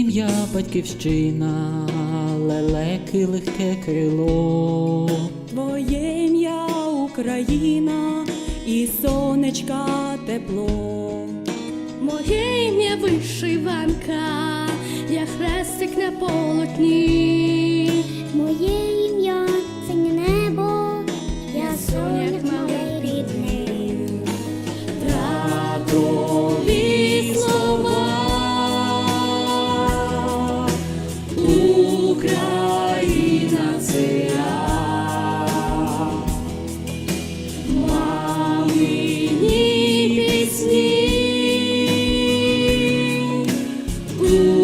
ім'я батьківщина, лелеки легке крило. Твоє ім'я Україна і сонечка тепло. Моє ім'я вишиванка, я хрестик на полотні. you.